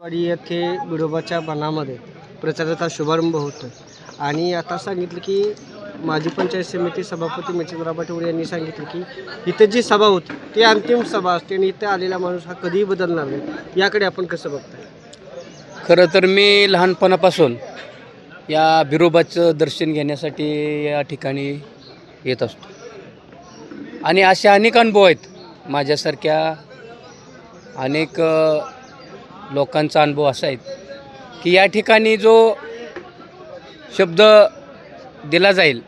वाडी येथे विडोबाच्या बनामध्ये प्रचाराचा शुभारंभ होतो. आणि आता सांगितलं की माजी पंचायत समिती सभापती मच्छिंद्रराव पाटील यांनी सांगितलं की इथं जी सभा होती ती अंतिम सभा असते आणि इथं आलेला माणूस हा कधीही बदलणार नाही. याकडे आपण कसं बघताय? खरं तर मी लहानपणापासून या बिरोबाचं दर्शन घेण्यासाठी या ठिकाणी येत असतो. आणि असे अनेक अनुभव आहेत माझ्यासारख्या अनेक लोकांचा अनुभव असा आहे की या ठिकाणी जो शब्द दिला जाईल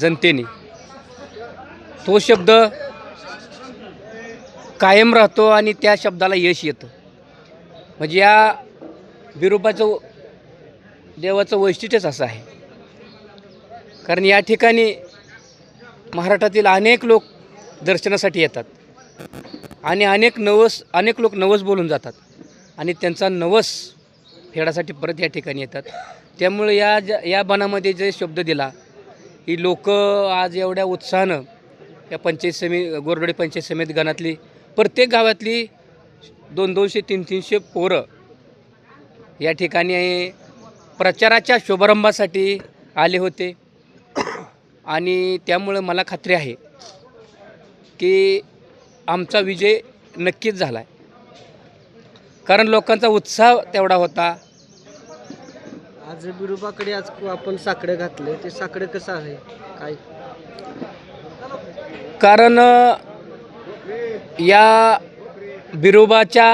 जनतेने तो शब्द कायम राहतो आणि त्या शब्दाला यश येतं. म्हणजे या विरूपाचं देवाचं वैशिष्ट्यच असं आहे. कारण या ठिकाणी महाराष्ट्रातील अनेक लोक दर्शनासाठी येतात आणि अनेक नवस अनेक लोक नवस बोलून जातात. आणि त्यांचा नवस फेडासाठी परत या ठिकाणी येतात. त्यामुळे या ज्या या बनामध्ये जे शब्द दिला ही लोक आज एवढ्या उत्साहानं या पंचायत समि गोरडे पंचायत समिती गणातली प्रत्येक गावातली दोन दोनशे तीन तीनशे पोरं या ठिकाणी प्रचाराच्या शुभारंभासाठी आले होते. आणि त्यामुळं मला खात्री आहे की आमचा विजय नक्कीच झाला आहे कारण लोकांचा उत्साह तेवढा होता. आज बिडोबाकडे आज आपण साकडं घातलं ते साकडं कसं आहे? काय? कारण या बिरोबाच्या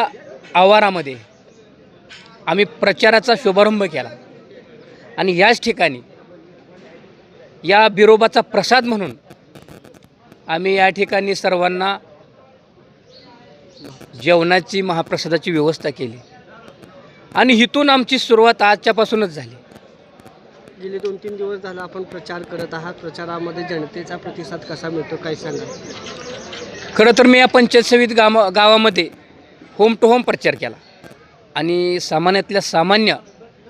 आवारामध्ये आम्ही प्रचाराचा शुभारंभ केला. आणि याच ठिकाणी या बिरोबाचा प्रसाद म्हणून आम्ही या ठिकाणी सर्वांना जेवणाची महाप्रसादाची व्यवस्था केली. आणि इथून आमची सुरुवात आजच्यापासूनच झाली. गेले दोन तीन दिवस झाला आपण प्रचार करत आहात. प्रचारामध्ये जनतेचा प्रतिसाद कसा मिळतो काय सांगा खरं तर मी या पंचायत समिती गावा गावामध्ये होम टू होम प्रचार केला. आणि सामान्यातल्या सामान्य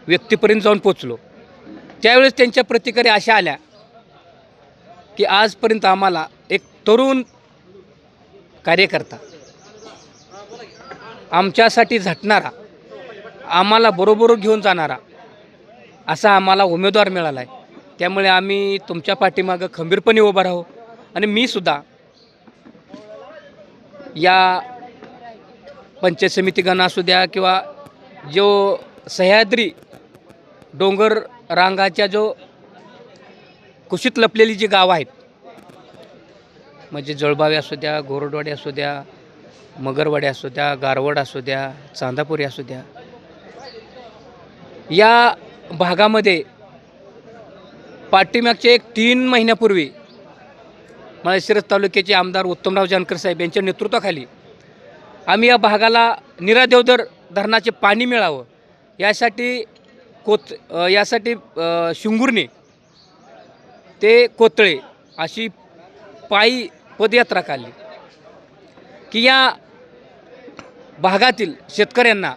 व्यक्तीपर्यंत जाऊन पोचलो त्यावेळेस त्यांच्या प्रतिक्रिया अशा आल्या की आजपर्यंत आम्हाला एक तरुण कार्यकर्ता आमच्यासाठी झटणारा आम्हाला बरोबर घेऊन जाणारा असा आम्हाला उमेदवार मिळाला आहे त्यामुळे आम्ही तुमच्या पाठीमागं खंबीरपणे उभा राहू आणि मी सुद्धा या पंचायत समितीगण असू द्या किंवा जो सह्याद्री डोंगर रांगाच्या जो कुशीत लपलेली जी गावं आहेत म्हणजे जळबावे असू द्या गोरडवाडी असू द्या मगरवाडी असू द्या गारवड असू द्या चांदापुरी असू द्या. या भागामध्ये पाठीमागचे एक तीन महिन्यापूर्वी माळशिरस तालुक्याचे आमदार उत्तमराव जानकर साहेब यांच्या नेतृत्वाखाली आम्ही या भागाला निरादेवदर धरणाचे पाणी मिळावं यासाठी कोत यासाठी शिंगुर्णे ते कोतळे अशी पायी पदयात्रा काढली. की या भागातील शेतकऱ्यांना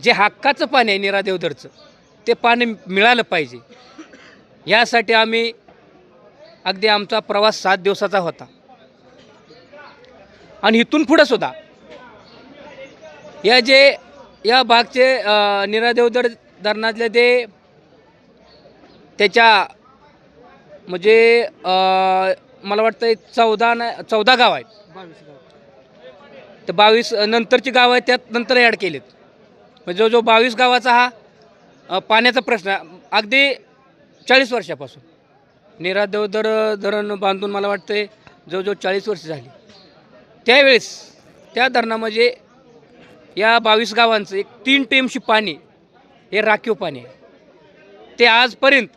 जे हक्काचं पाणी आहे निरादेवधरचं ते पाणी मिळालं पाहिजे. यासाठी आम्ही अगदी आमचा प्रवास सात दिवसाचा होता. आणि इथून पुढं सुद्धा या जे या भागचे अ, निरादेवदर धरणातले ते त्याच्या म्हणजे मला वाटतं चौदा ना चौदा गाव आहेत. तर बावीस नंतरची गावं आहेत त्यात नंतर ॲड केलेत. म्हणजे जो जो बावीस गावाचा हा पाण्याचा प्रश्न अगदी चाळीस वर्षापासून. निरादेवदर धरण बांधून मला वाटतं जवळजवळ चाळीस वर्ष झाली. त्यावेळेस त्या धरणामध्ये या बावीस गावांचं एक तीन टेमशी पाणी हे राखीव पाणी आहे. ते आजपर्यंत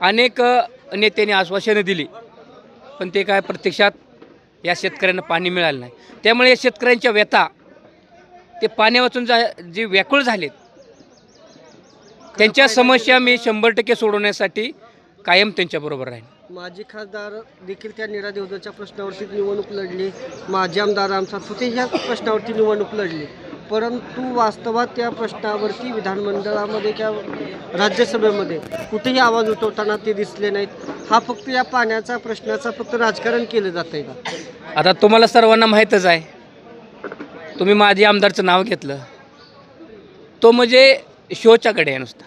अनेक नेत्यांनी आश्वासनं दिली. पण ते काय प्रत्यक्षात या शेतकऱ्यांना पाणी मिळालं नाही. त्यामुळे या शेतकऱ्यांच्या व्यथा ते पाण्या वाचून जा जे व्याकुळ झालेत त्यांच्या समस्या मी शंभर टक्के सोडवण्यासाठी कायम त्यांच्याबरोबर राहीन. माजी खासदार देखील त्या निरादेवदाच्या प्रश्नावरती निवडणूक लढली. माजी आमदार आमचा तुते ह्या प्रश्नावरती निवडणूक लढली. परंतु वास्तवात त्या प्रश्नावरती विधानमंडळामध्ये किंवा राज्यसभेमध्ये कुठेही आवाज उठवताना ते दिसले नाहीत. हा फक्त या पाण्याचा प्रश्नाचा फक्त राजकारण केलं जात आहे का? आता तुम्हाला सर्वांना माहीतच आहे. तुम्ही माझी आमदारचं नाव घेतलं. तो म्हणजे शोच्याकडे आहे नुसता.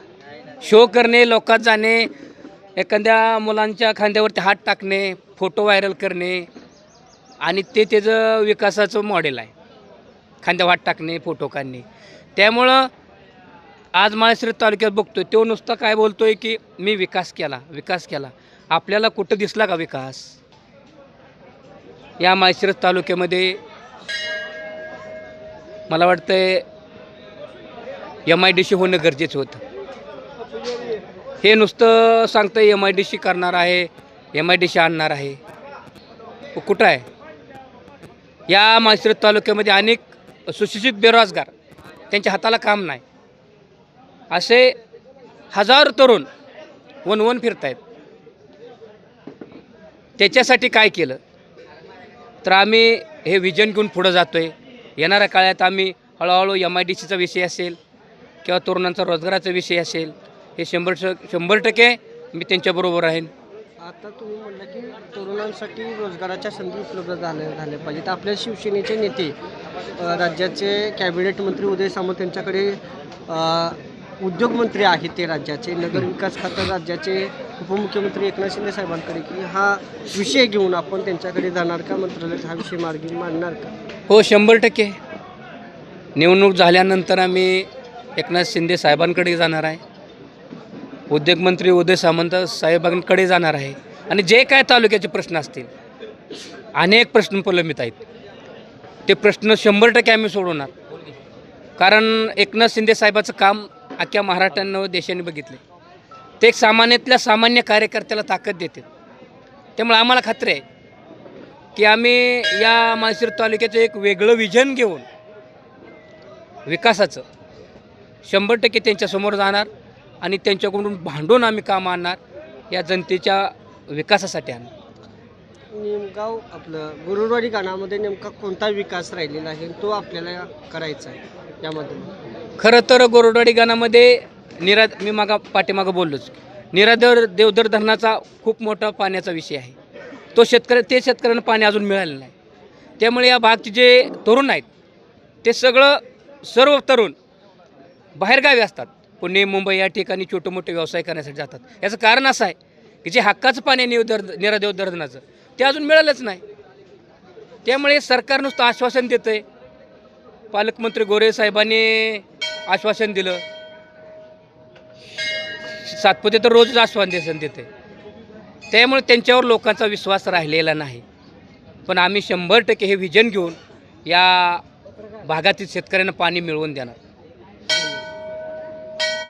शो करणे लोकात जाणे एखाद्या मुलांच्या खांद्यावरती हात टाकणे फोटो व्हायरल करणे आणि ते त्याचं विकासाचं मॉडेल आहे. खांद्यावर हात टाकणे फोटो काढणे. त्यामुळं आज माळशिरस तालुक्यात बघतोय तो नुसता काय बोलतोय की मी विकास केला विकास केला. आपल्याला कुठं दिसला का विकास? या माळशिरस तालुक्यामध्ये मला वाटतंय एम आय डी सी होणं गरजेचं होतं. हे नुसतं सांगतं एम आय डी सी करणार आहे एम आय डी सी आणणार आहे. कुठं आहे? या माळशिरस तालुक्यामध्ये अनेक सुशिक्षित बेरोजगार त्यांच्या हाताला काम नाही. असे हजार तरुण वन वन फिरत आहेत त्याच्यासाठी काय केलं? तर आम्ही हे विजन घेऊन पुढं जातो आहे येणाऱ्या काळात आम्ही हळूहळू एम आय डी सीचा विषय असेल किंवा तरुणांचा रोजगाराचा विषय असेल हे शंभर श- शंभर टक्के मी त्यांच्याबरोबर राहीन. आता तुम्ही म्हणलं की तरुणांसाठी रोजगाराच्या संधी उपलब्ध झाल्या झाल्या पाहिजेत. आपल्या शिवसेनेचे नेते अ, राज्याचे कॅबिनेट मंत्री उदय सामंत यांच्याकडे अ, उद्योगमंत्री आहेत ते राज्याचे नगर विकास खातं राज्याचे उपमुख्यमंत्री एकनाथ शिंदे साहेबांकडे की हा विषय घेऊन आपण त्यांच्याकडे जाणार का? मंत्रालयात हा विषय मार्गी मांडणार का? हो शंभर टक्के. निवडणूक झाल्यानंतर आम्ही एकनाथ शिंदे साहेबांकडे जाणार आहे. उद्योगमंत्री उदय सामंत साहेबांकडे जाणार आहे. आणि जे काय तालुक्याचे प्रश्न असतील अनेक प्रश्न प्रलंबित आहेत. ते प्रश्न शंभर टक्के आम्ही सोडवणार. कारण एकनाथ शिंदे साहेबाचं काम अख्ख्या महाराष्ट्रानं देशाने बघितले. ते एक सामान्यातल्या सामान्य कार्यकर्त्याला ताकद देते त्यामुळे आम्हाला खात्री आहे की आम्ही या माळशिर तालुक्याचं एक वेगळं विजन घेऊन विकासाचं शंभर टक्के त्यांच्यासमोर जाणार. आणि त्यांच्याकडून भांडून आम्ही काम आणणार या जनतेच्या विकासासाठी आणणार. निमगाव आपलं गुरुवारी गाणामध्ये नेमका कोणता विकास राहिलेला आहे तो आपल्याला करायचा आहे यामध्ये? खरं तर गोरडवाडी गाणामध्ये निरा मी मागा पाठीमागं बोललोच निरादर देवदर धरणाचा खूप मोठा पाण्याचा विषय आहे. तो शेतकरी ते शेतकऱ्यांना पाणी अजून मिळालं नाही. त्यामुळे या भागचे जे तरुण आहेत ते सगळं सर्व तरुण बाहेरगावी असतात. पुणे मुंबई या ठिकाणी छोटे मोठे व्यवसाय करण्यासाठी जातात. याचं कारण असं आहे की जे हक्काचं पाणी आहे निवदर निरादेव धरणाचं ते अजून मिळालंच नाही. त्यामुळे सरकार नुसतं आश्वासन देतं आहे पालकमंत्री गोरे साहेबांनी आश्वासन दिलं. सातपुते तर रोजच आश्वासन देते त्यामुळे त्यांच्यावर लोकांचा विश्वास राहिलेला नाही. पण आम्ही शंभर टक्के हे विजन घेऊन या भागातील शेतकऱ्यांना पाणी मिळवून देणार.